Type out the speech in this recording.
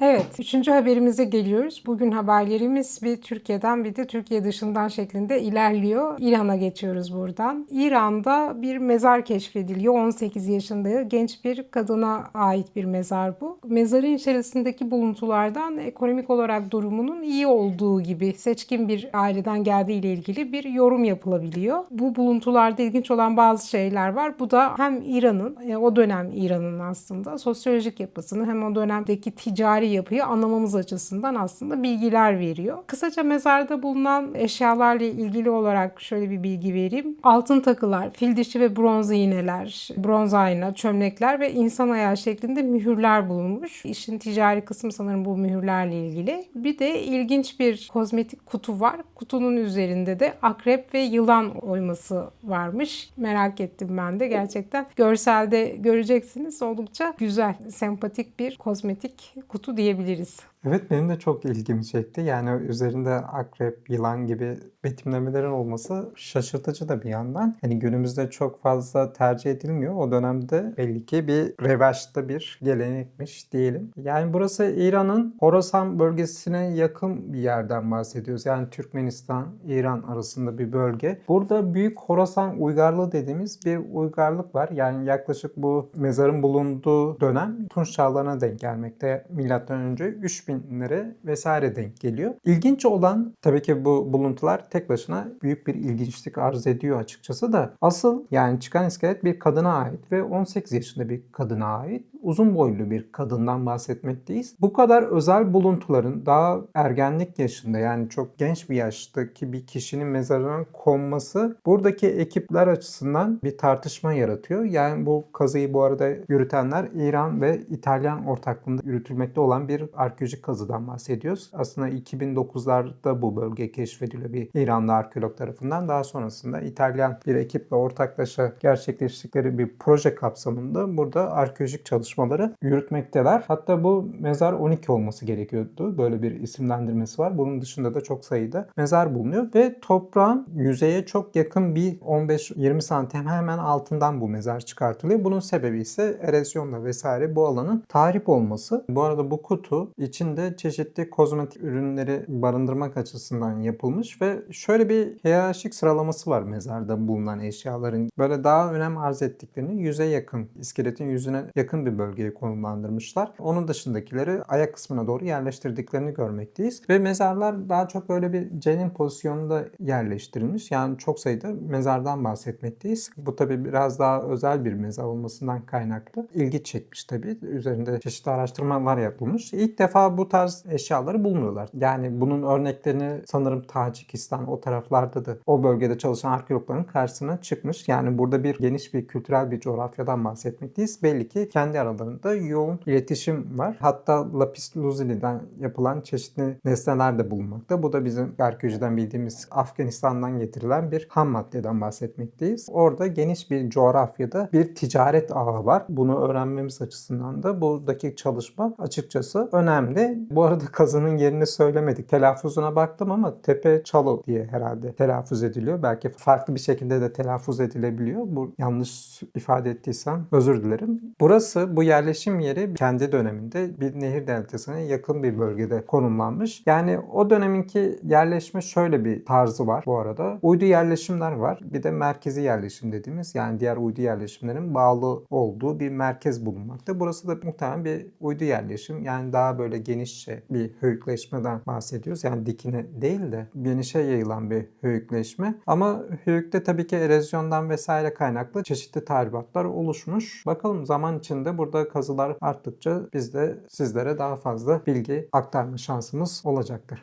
Evet, üçüncü haberimize geliyoruz. Bugün haberlerimiz bir Türkiye'den bir de Türkiye dışından şeklinde ilerliyor. İran'a geçiyoruz buradan. İran'da bir mezar keşfediliyor. 18 yaşında genç bir kadına ait bir mezar bu. Mezarın içerisindeki buluntulardan ekonomik olarak durumunun iyi olduğu gibi seçkin bir aileden geldiği ile ilgili bir yorum yapılabiliyor. Bu buluntularda ilginç olan bazı şeyler var. Bu da hem İran'ın, e, o dönem İran'ın aslında sosyolojik yapısını hem o dönemdeki ticari yapıyı anlamamız açısından aslında bilgiler veriyor. Kısaca mezarda bulunan eşyalarla ilgili olarak şöyle bir bilgi vereyim. Altın takılar, fil dişi ve bronz iğneler, bronz ayna, çömlekler ve insan ayağı şeklinde mühürler bulunmuş. İşin ticari kısmı sanırım bu mühürlerle ilgili. Bir de ilginç bir kozmetik kutu var. Kutunun üzerinde de akrep ve yılan oyması varmış. Merak ettim ben de gerçekten. Görselde göreceksiniz oldukça güzel, sempatik bir kozmetik kutu diyebiliriz. Evet benim de çok ilgimi çekti. Yani üzerinde akrep, yılan gibi betimlemelerin olması şaşırtıcı da bir yandan. Hani günümüzde çok fazla tercih edilmiyor. O dönemde belli ki bir revaçta bir gelenekmiş diyelim. Yani burası İran'ın Horasan bölgesine yakın bir yerden bahsediyoruz. Yani Türkmenistan, İran arasında bir bölge. Burada Büyük Horasan Uygarlığı dediğimiz bir uygarlık var. Yani yaklaşık bu mezarın bulunduğu dönem Tunç çağlarına denk gelmekte. Milattan önce 3000'lere vesaire denk geliyor. İlginç olan tabii ki bu buluntular tek başına büyük bir ilginçlik arz ediyor açıkçası da asıl yani çıkan iskelet bir kadına ait ve 18 yaşında bir kadına ait uzun boylu bir kadından bahsetmekteyiz. Bu kadar özel buluntuların daha ergenlik yaşında yani çok genç bir yaştaki bir kişinin mezarına konması buradaki ekipler açısından bir tartışma yaratıyor. Yani bu kazıyı bu arada yürütenler İran ve İtalyan ortaklığında yürütülmekte olan bir arkeolojik kazıdan bahsediyoruz. Aslında 2009'larda bu bölge keşfediliyor bir İranlı arkeolog tarafından. Daha sonrasında İtalyan bir ekiple ortaklaşa gerçekleştikleri bir proje kapsamında burada arkeolojik çalışmaları yürütmekteler. Hatta bu mezar 12 olması gerekiyordu. Böyle bir isimlendirmesi var. Bunun dışında da çok sayıda mezar bulunuyor ve toprağın yüzeye çok yakın bir 15-20 santim hemen altından bu mezar çıkartılıyor. Bunun sebebi ise erozyonla vesaire bu alanın tahrip olması. Bu arada bu kutu içinde çeşitli kozmetik ürünleri barındırmak açısından yapılmış ve şöyle bir hiyerarşik sıralaması var mezarda bulunan eşyaların. Böyle daha önem arz ettiklerini yüze yakın, iskeletin yüzüne yakın bir bölgeye konumlandırmışlar. Onun dışındakileri ayak kısmına doğru yerleştirdiklerini görmekteyiz. Ve mezarlar daha çok böyle bir cenin pozisyonunda yerleştirilmiş. Yani çok sayıda mezardan bahsetmekteyiz. Bu tabi biraz daha özel bir mezar olmasından kaynaklı. İlgi çekmiş tabi. Üzerinde çeşitli araştırmalar yapılmış. İlk defa bu tarz eşyaları bulmuyorlar. Yani bunun örneklerini sanırım Tacikistan o taraflarda da o bölgede çalışan arkeologların karşısına çıkmış. Yani burada bir geniş bir kültürel bir coğrafyadan bahsetmekteyiz. Belli ki kendi aralarında yoğun iletişim var. Hatta lapis lazuliden yapılan çeşitli nesneler de bulunmakta. Bu da bizim arkeolojiden bildiğimiz Afganistan'dan getirilen bir ham maddeden bahsetmekteyiz. Orada geniş bir coğrafyada bir ticaret ağı var. Bunu öğrenmemiz açısından da buradaki çalışma açıkçası önemli. Bu arada kazının yerini söylemedik. Telaffuzuna baktım ama Tepe Çalı diye herhalde telaffuz ediliyor. Belki farklı bir şekilde de telaffuz edilebiliyor. Bu yanlış ifade ettiysem özür dilerim. Burası bu yerleşim yeri kendi döneminde bir nehir deltasına yakın bir bölgede konumlanmış. Yani o döneminki yerleşme şöyle bir tarzı var bu arada. Uydu yerleşimler var. Bir de merkezi yerleşim dediğimiz yani diğer uydu yerleşimlerin bağlı olduğu bir merkez bulunmakta. Burası da muhtemelen bir uydu yerleşim. Yani daha böyle genişçe bir höyükleşmeden bahsediyoruz. Yani dikine değil de genişe yayılan bir höyükleşme. Ama höyükte tabii ki erozyondan vesaire kaynaklı çeşitli tahribatlar oluşmuş. Bakalım zaman içinde burada kazılar arttıkça biz de sizlere daha fazla bilgi aktarma şansımız olacaktır.